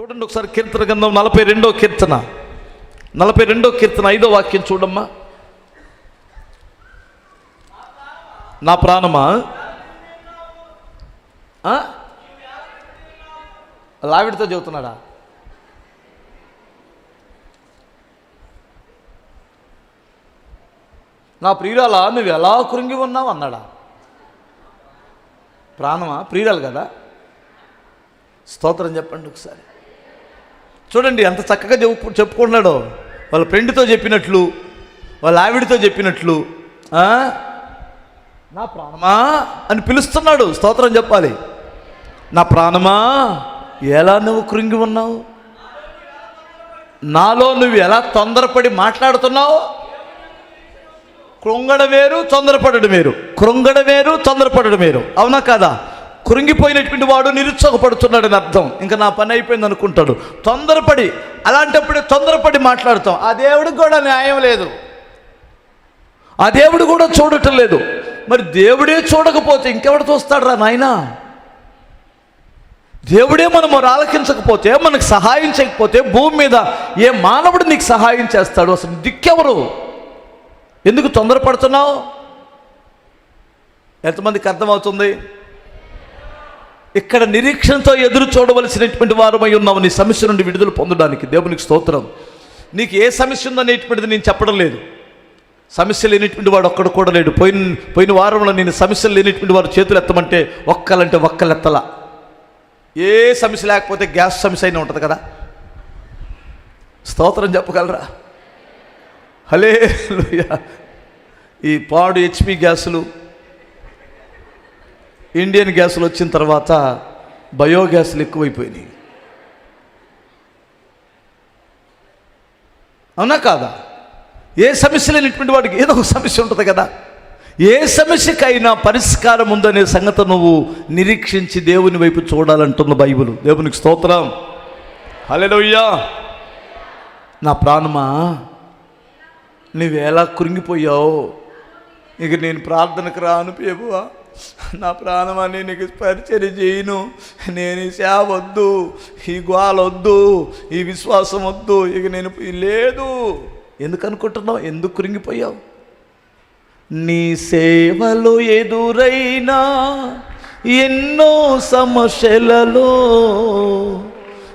చూడండి ఒకసారి కీర్తన గ్రంథం నలభై రెండో కీర్తన. నలభై రెండో కీర్తన ఐదో వాక్యం చూడమ్మా. నా ప్రాణమా? ఆ? లావిడితో చెబుతున్నాడా? నా ప్రియురాల నువ్వు ఎలా కృంగి ఉన్నావు అన్నాడా? ప్రాణమా? ప్రియురాలు కదా. స్తోత్రం చెప్పండి ఒకసారి. చూడండి ఎంత చక్కగా చెప్పు చెప్పుకున్నాడో వాళ్ళ ఫ్రెండ్తో చెప్పినట్లు వాళ్ళ ఆవిడతో చెప్పినట్లు నా ప్రాణమా? అని పిలుస్తున్నాడు. స్తోత్రం చెప్పాలి. నా ప్రాణమా? ఎలా నువ్వు కృంగి ఉన్నావు? నాలో నువ్వు ఎలా తొందరపడి మాట్లాడుతున్నావు? కృంగడం వేరు తొందరపడడం వేరు. కృంగడం వేరు తొందరపడడం వేరు. అవునా కాదా? కృంగిపోయినటువంటి వాడు నిరుత్సాహపడుతున్నాడని అర్థం. ఇంకా నా పని అయిపోయింది అనుకుంటాడు. తొందరపడి అలాంటప్పుడే తొందరపడి మాట్లాడతాం. ఆ దేవుడికి కూడా న్యాయం లేదు. ఆ దేవుడు కూడా చూడటం లేదు. మరి దేవుడే చూడకపోతే ఇంకెవడు చూస్తాడు రా నాయనా? దేవుడే మనము ఆలకించకపోతే మనకు సహాయం చేయకపోతే భూమి మీద ఏ మానవుడు నీకు సహాయం చేస్తాడు? అసలు దిక్కెవరు? ఎందుకు తొందరపడుతున్నావు? ఎంతమందికి అర్థమవుతుంది? ఇక్కడ నిరీక్షణతో ఎదురు చూడవలసినటువంటి వారమై ఉన్నావు. నీ సమస్య నుండి విడుదల పొందడానికి దేవునికి స్తోత్రం. నీకు ఏ సమస్య ఉందనేటువంటిది నేను చెప్పడం లేదు. సమస్య లేనిటువంటి వాడు ఒక్కడు కూడా లేడు. పోయిన పోయిన వారంలో నేను సమస్యలు లేనిటువంటి వారు చేతులు ఎత్తమంటే ఒక్కలంటే ఒక్కలెత్తల. ఏ సమస్య లేకపోతే గ్యాస్ సమస్య అయినా ఉంటుంది కదా. స్తోత్రం చెప్పగలరా? హలే ఈ పాడు హెచ్పి గ్యాసులు ఇండియన్ గ్యాసులు వచ్చిన తర్వాత బయోగ్యాస్లు ఎక్కువైపోయినాయి. అవునా కాదా? ఏ సమస్య లేనిటువంటి వాడికి ఏదో ఒక సమస్య ఉంటుంది కదా. ఏ సమస్యకైనా పరిష్కారం ఉందనే సంగతి నువ్వు నిరీక్షించి దేవుని వైపు చూడాలంటున్న బైబిల్. దేవునికి స్తోత్రం. హల్లెలూయా. నా ప్రాణమా? నువ్వేలా కురింగిపోయావు ఇక నేను ప్రార్థనకు రాను ప్రభువా. నా ప్రాణమని నీకు పరిచయం చేయను. నేను ఈ సేవ వద్దు ఈ గోలొద్దు ఈ విశ్వాసం వద్దు. ఇక నేను లేదు. ఎందుకు అనుకుంటున్నావు? ఎందుకు కృంగిపోయావు? నీ సేవలు ఎదురైనా ఎన్నో సమస్యలలో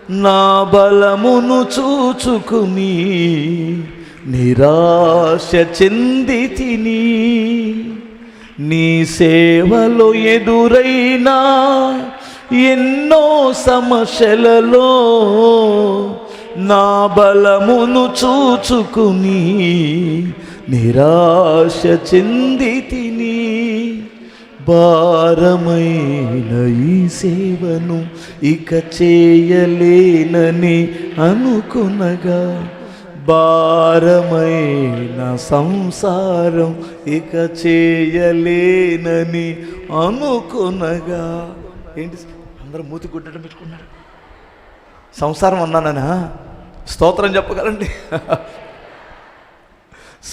నా బలమును చూచుకుని నిరాశ చెంది తిని నీ సేవలో ఎదురైనా ఎన్నో సమస్యలలో నా బలమును చూచుకుని నిరాశ చెంది తిని భారమైన ఈ సేవను ఇక చేయలేనని అనుకునగా భారమైన సంసారం ఇక చేయలేనని అనుకునగా ఏంటి అందరూ మూతి గుడ్డడం పెట్టుకున్నారు. సంసారం అన్నానా స్తోత్రం చెప్పగలండి.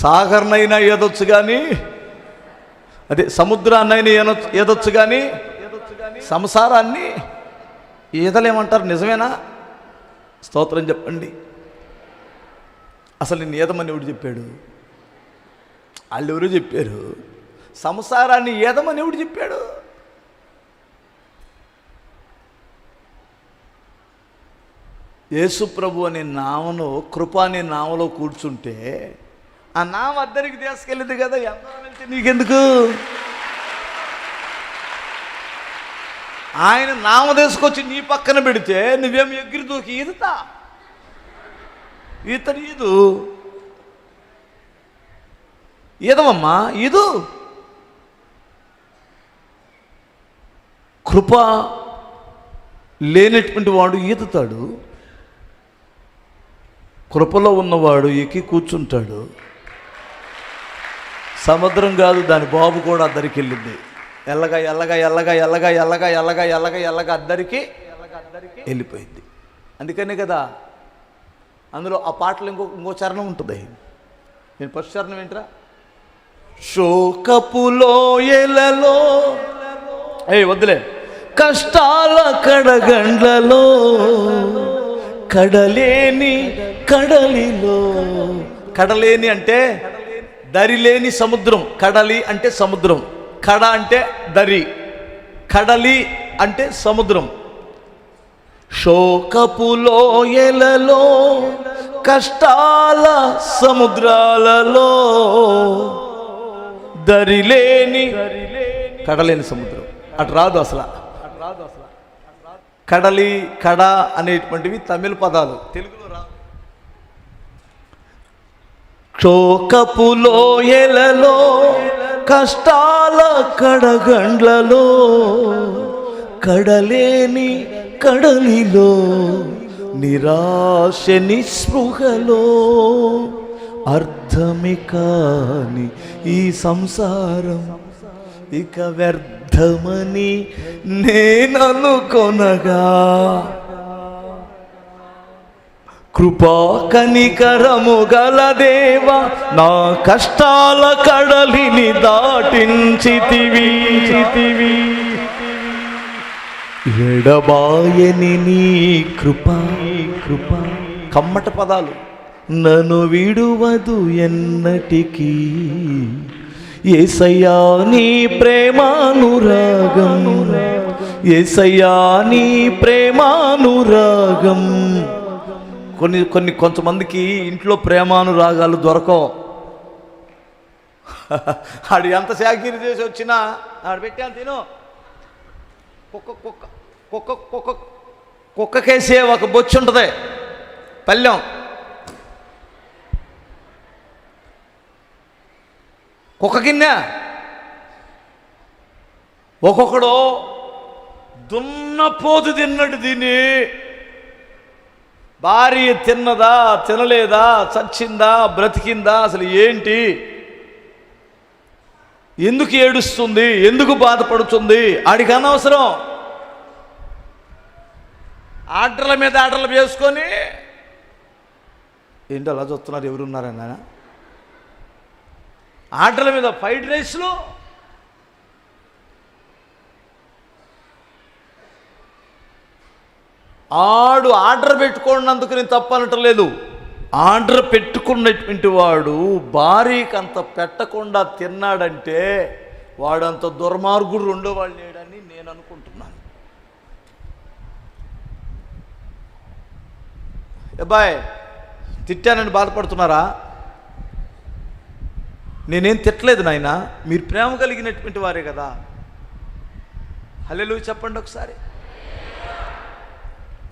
సాగర్నైనా ఏదొచ్చు కానీ అదే సముద్రాన్నైనా ఏనొచ్చు ఏదొచ్చు కానీ సంసారాన్ని ఈదలేమంటారు నిజమేనా? స్తోత్రం చెప్పండి. అసలు నేను ఏదమని ఎవడు చెప్పాడు? వాళ్ళు చెప్పారు. సంసారాన్ని ఏదమని ఎవడు చెప్పాడు? యేసుప్రభు అనే నామను కృప అనే నామలో కూర్చుంటే ఆ నామ అద్దరికి తీసుకెళ్ళింది కదా ఎంత వెళ్తే నీకెందుకు? ఆయన నామ తీసుకొచ్చి నీ పక్కన పెడితే నువ్వేం ఎగిరి దూకి ఈదుతా? ఇతను ఈదు ఏదమ్మా? ఈదు కృప లేనటువంటి వాడు ఈదుతాడు. కృపలో ఉన్నవాడు ఎక్కి కూర్చుంటాడు. సముద్రం కాదు దాని బాబు కూడా అద్దరికి వెళ్ళింది. ఎల్లగా ఎల్లగా ఎల్లగా ఎల్లగా ఎల్లగా ఎల్లగా ఎల్లగా ఎల్లగా అద్దరికి వెళ్ళిపోయింది. అందుకనే కదా అందులో ఆ పాటలు ఇంకో ఇంకో చరణం ఉంటుంది. నేను ఫస్ట్ చరణం ఏంట్రా? శోకపులో ఎలలో ఏ వద్దులే. కష్టాల కడగండ్లలో. కడలేని కడలిలో. కడలేని అంటే దరిలేని సముద్రం. కడలి అంటే సముద్రం. కడ అంటే దరి. కడలి అంటే సముద్రం. శోకపులోయలలో కష్టాల సముద్రాలలో దరిలేని కడలేని సముద్రం. అటు రాదు అసలు. కడలి కడ అనేటువంటివి తమిళ పదాలు. తెలుగులో రా క్షోకపులోయలలో కష్టాల కడగండ్లలో కడలేని కడలిలో నిరాశ నిస్పృహలో అర్థమే కాని ఈ సంసారం ఇక వ్యర్థమని నేననుకొనగా. కృపా కనికరము గల దేవ నా కష్టాల కడలిని దాటించితివి. చితివి ఎడబాయని నీ కృప కృప. కమ్మట పదాలు. నన్ను విడువదు ఎన్నటికీ. ఏసయ్యా నీ ప్రేమానురాగం. ఏసయ్యా నీ ప్రేమానురాగం. కొన్ని కొన్ని కొంతమందికి ఇంట్లో ప్రేమానురాగాలు దొరకవు. ఆడు ఎంత శాఖీరి చేసి వచ్చినా ఆడు పెట్టాను తిను. కుక్క కుక్క కుక్క కుక్క కుక్కకేసే ఒక బొచ్చు ఉంటుంది పల్లెం. కుక్క గిన్నె ఒక్కొక్కడు దున్నపోతు తిన్నట్టు తిని భార్య తిన్నదా తినలేదా చచ్చిందా బ్రతికిందా అసలు ఏంటి? ఎందుకు ఏడుస్తుంది? ఎందుకు బాధపడుతుంది? ఆడికి అనవసరం. ఆర్డర్ల మీద ఆర్డర్లు వేసుకొని ఏంటి అలా చూస్తున్నారు? ఎవరున్నారన్న ఆర్డర్ల మీద ఫ్రైడ్ రైస్లు? ఆడు ఆర్డర్ పెట్టుకున్నందుకు నేను తప్పనటం లేదు. ఆర్డర్ పెట్టుకున్నటువంటి వాడు భార్యకి అంత పెట్టకుండా తిన్నాడంటే వాడంత దుర్మార్గుడు రెండో వాళ్ళు లేడని నేను అనుకుంటున్నాను. అబ్బాయ్ తిట్టానని బాధపడుతున్నారా? నేనేం తిట్టలేదు నాయన మీరు ప్రేమ కలిగినటువంటి వారే కదా. హల్లెలూయా చెప్పండి ఒకసారి.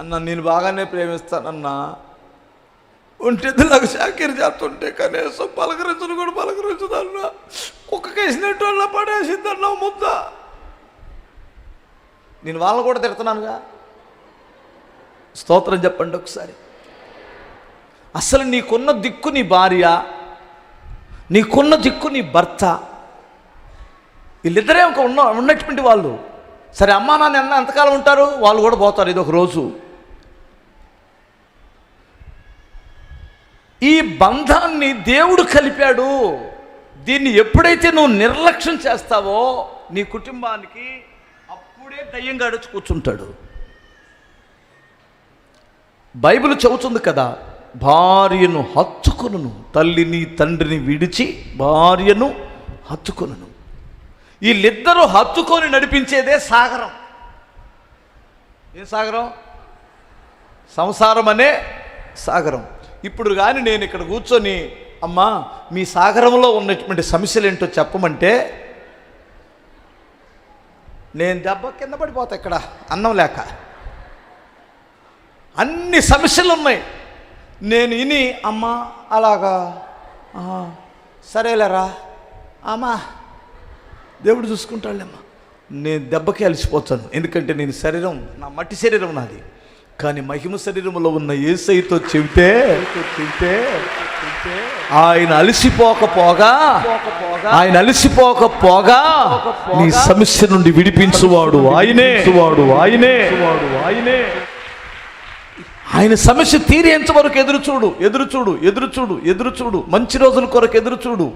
అన్న నేను బాగానే ప్రేమిస్తానన్నా. ఒంటిది నాకు షాకీర్ చేస్తుంటే కనీసం పలకరించను కూడా పలకరించదన్నా. కుక్కకేసినట్టు అలా పడేసిందన్నా ముద్ద. నేను వాళ్ళని కూడా తిడుతున్నానుగా. స్తోత్రం చెప్పండి ఒకసారి. అసలు నీకున్న దిక్కు నీ భార్య నీకున్న దిక్కు నీ భర్త వీళ్ళిద్దరే ఒక ఉన్న ఉన్నటువంటి వాళ్ళు. సరే అమ్మా నాన్న ఎంతకాలం ఉంటారు? వాళ్ళు కూడా పోతారు ఇది ఒక రోజు. ఈ బంధాన్ని దేవుడు కలిపాడు. దీన్ని ఎప్పుడైతే నువ్వు నిర్లక్ష్యం చేస్తావో నీ కుటుంబానికి అప్పుడే దయ్యంగా అడుచు కూర్చుంటాడు. బైబిల్ చెబుతుంది కదా భార్యను హత్తుకును తల్లిని తండ్రిని విడిచి భార్యను హత్తుకును వీళ్ళిద్దరూ హత్తుకొని నడిపించేదే సాగరం. ఏ సాగరం? సంసారం అనే సాగరం. ఇప్పుడు కానీ నేను ఇక్కడ కూర్చొని అమ్మా మీ సాగరంలో ఉన్నటువంటి సమస్యలు ఏంటో చెప్పమంటే నేను దెబ్బ కింద పడిపోతా ఇక్కడ అన్నం లేక. అన్ని సమస్యలు ఉన్నాయి. నేను ఇని అమ్మా అలాగా సరేలేరా అమ్మా దేవుడు చూసుకుంటాడులేమ్మా నేను దెబ్బకి అలసిపోతాను ఎందుకంటే నేను శరీరం నా మట్టి శరీరం నాది. కానీ మహిమ శరీరంలో ఉన్న ఏసైతో చెబితే చెబితే ఆయన అలసిపోకపోగా ఆయన అలసిపోకపోగా నీ సమస్య నుండి విడిపించువాడు ఆయనే. వాడు ఆయనే. వాడు ఆయనే. ఆయన సమస్య తీరేంత వరకు ఎదురు చూడు ఎదురు చూడు ఎదురు చూడు ఎదురు చూడు మంచి రోజుల కొరకు ఎదురు చూడు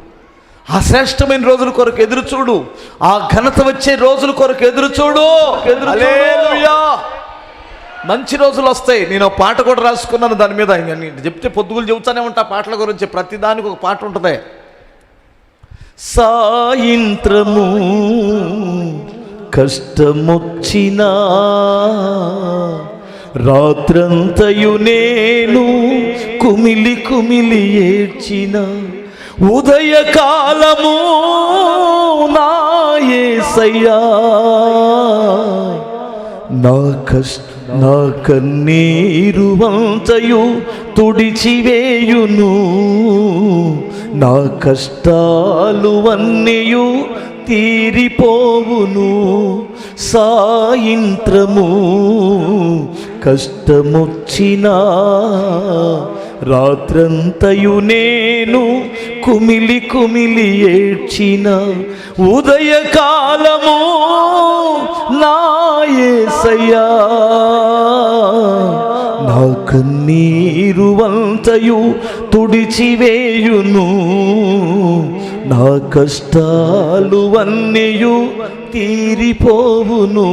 ఆ శ్రేష్టమైన రోజుల కొరకు ఎదురు చూడు ఆ ఘనత వచ్చే రోజుల కొరకు ఎదురు చూడు హల్లెలూయా. మంచి రోజులు వస్తాయి. నేను పాట కూడా రాసుకున్నాను దాని మీద. నేను చెప్తే పొద్దుగులు చెబుతానే ఉంటా పాటల గురించి. ప్రతి దానికి ఒక పాట ఉంటుంది. సాయంత్రము కష్టమొచ్చినా రాత్రంతయు నేను కుమిలి కుమిలి ఏడ్చిన ఉదయకాలము నా నా కష్ట నా కన్నీరు వంచయు తుడిచివేయును నా కష్టాలు అన్నీయు తీరిపోవును. సాయంత్రము కష్టమొచ్చినా రాత్రంతయు నేను కుమిలి కుమిలి ఏడ్చిన. ఉదయకాలము ఏసయ్యా యేసయ్యా నా కన్నీరు వంతయు తుడిచివేయును. నా కష్టాలు అన్నీయు తీరిపోవును.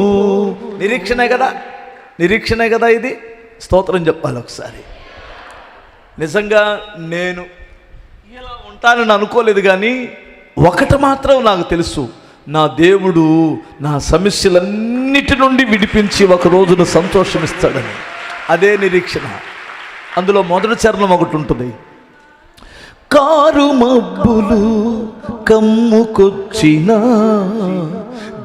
నిరీక్షణే కదా నిరీక్షణే కదా ఇది. స్తోత్రం చెప్పాలి ఒకసారి. నిజంగా నేను ఇలా ఉంటానని అనుకోలేదు కానీ ఒకటి మాత్రం నాకు తెలుసు. నా దేవుడు నా సమస్యలన్నిటి నుండి విడిపించి ఒక రోజున సంతోషమిస్తాడని. అదే నిరీక్షణ. అందులో మొదటి చరణం ఒకటి ఉంటుంది. కారు మబ్బులు కమ్ముకొచ్చిన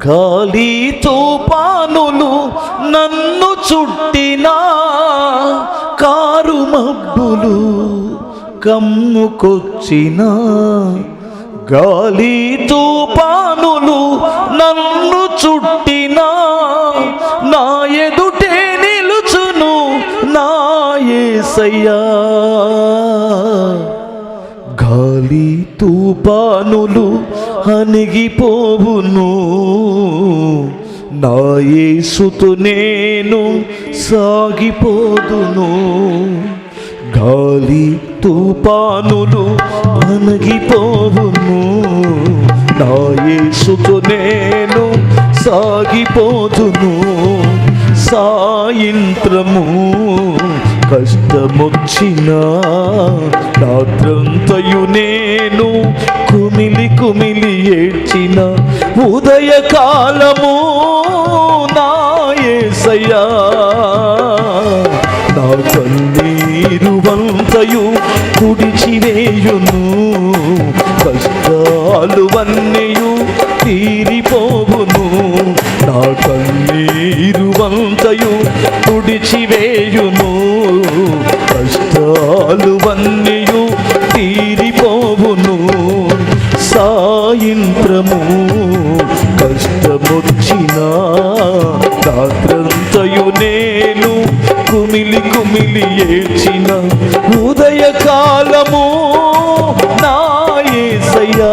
గాలి తుపానులు నన్ను చుట్టినా కారు మబ్బులు కమ్ముకొచ్చిన గాలి తుపా నన్ను చుట్టినా నా ఎదుటే నిలుచును నా ఏసయ్యా. గాలి తుపానులు అణిగిపోవును నా యేసుతో నేను సాగిపోదును. గాలి తుపానులు అణిగిపోవును నా యేసుతో నేను సాగిపోతును సాయంత్రము కష్టమొచ్చిన రాత్రంతయు నేను కుమిలి కుమిలి ఏడ్చిన ఉదయకాలము నా నా కన్నీరు వంతయు కుడిచివేయును కష్టాలు వన్నయు తీరిపోవును నా కన్నీరు వంతయు తుడిచివేయును. కష్టాలు వన్నయు తీరిపోవును. సాయంత్రము కష్టమొచ్చిన రాత్రంతయు నేను కుమిలి కుమిలి ఏడ్చిన ఉదయకాలము నా ఏసయ్యా.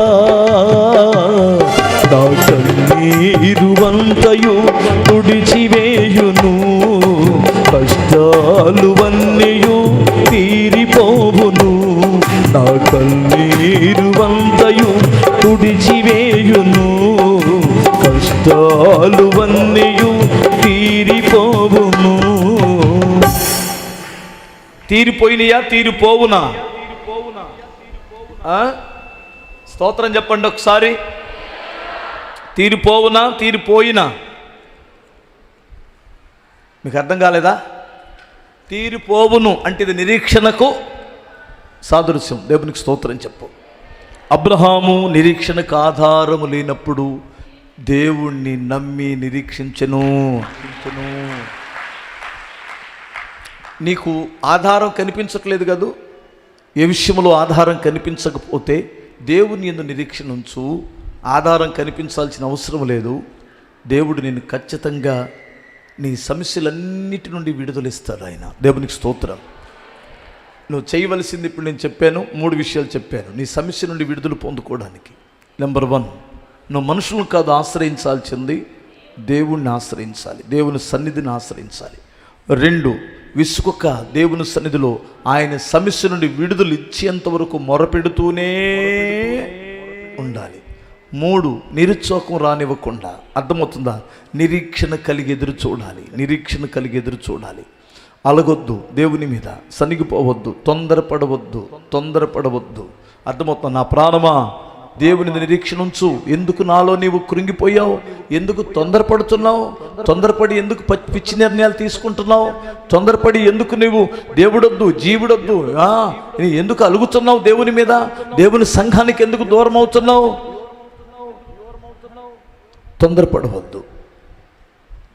తీరిపోయినయా తీరిపోవునా? స్తోత్రం చెప్పండి ఒకసారి. తీరిపోవునా తీరిపోయినా? మీకు అర్థం కాలేదా? తీరిపోవును అంటే ఇది నిరీక్షణకు సాదృశ్యం. దేవునికి స్తోత్రం చెప్పు. అబ్రహాము నిరీక్షణకు ఆధారము లేనప్పుడు దేవుణ్ణి నమ్మి నిరీక్షించను నిరీక్షించను. నీకు ఆధారం కనిపించట్లేదు కదూ? ఏ విషయంలో ఆధారం కనిపించకపోతే దేవుని ఎందు నిరీక్షణ ఉంచు. ఆధారం కనిపించాల్సిన అవసరం లేదు. దేవుడు నేను ఖచ్చితంగా నీ సమస్యలన్నిటి నుండి విడుదలిస్తాడు ఆయన. దేవునికి స్తోత్రం. నువ్వు చేయవలసింది ఇప్పుడు నేను చెప్పాను మూడు విషయాలు చెప్పాను. నీ సమస్య నుండి విడుదల పొందుకోవడానికి. నెంబర్ వన్ నువ్వు మనుషులను కాదు ఆశ్రయించాల్సింది దేవుణ్ణి ఆశ్రయించాలి. దేవుని సన్నిధిని ఆశ్రయించాలి. రెండు విసుకొక దేవుని సన్నిధిలో ఆయన సమస్య నుండి విడుదల ఇచ్చేంత వరకు మొరపెడుతూనే ఉండాలి. మూడు నిరుత్సాహం రానివ్వకుండా అర్థమవుతుందా? నిరీక్షణ కలిగి ఎదురు చూడాలి. నిరీక్షణ కలిగి ఎదురు చూడాలి. అలగొద్దు దేవుని మీద సనిగిపోవద్దు తొందరపడవద్దు తొందరపడవద్దు. అర్థమవుతుంది? నా ప్రాణమా? దేవుని నిరీక్షణ ఉంచు. ఎందుకు నాలో నీవు కృంగిపోయావు? ఎందుకు తొందరపడుతున్నావు? తొందరపడి ఎందుకు పిచ్చి నిర్ణయాలు తీసుకుంటున్నావు? తొందరపడి ఎందుకు నీవు దేవుడొద్దు జీవుడొద్దు? ఎందుకు అలుగుతున్నావు దేవుని మీద? దేవుని సంఘానికి ఎందుకు దూరం అవుతున్నావు? తొందరపడవద్దు.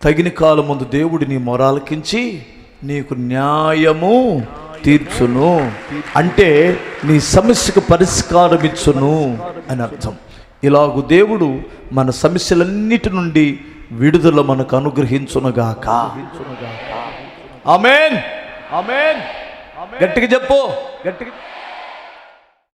తగిన కాలం ముందు దేవుడు నీ మొరాలకించి నీకు న్యాయము తీర్చును అంటే నీ సమస్యకు పరిష్కారం ఇచ్చును అని అర్థం. ఇలాగు దేవుడు మన సమస్యలన్నిటి నుండి విడుదల మనకు అనుగ్రహించునుగాక. ఆమెన్. ఆమెన్. గట్టిగా చెప్పు. గట్టిగా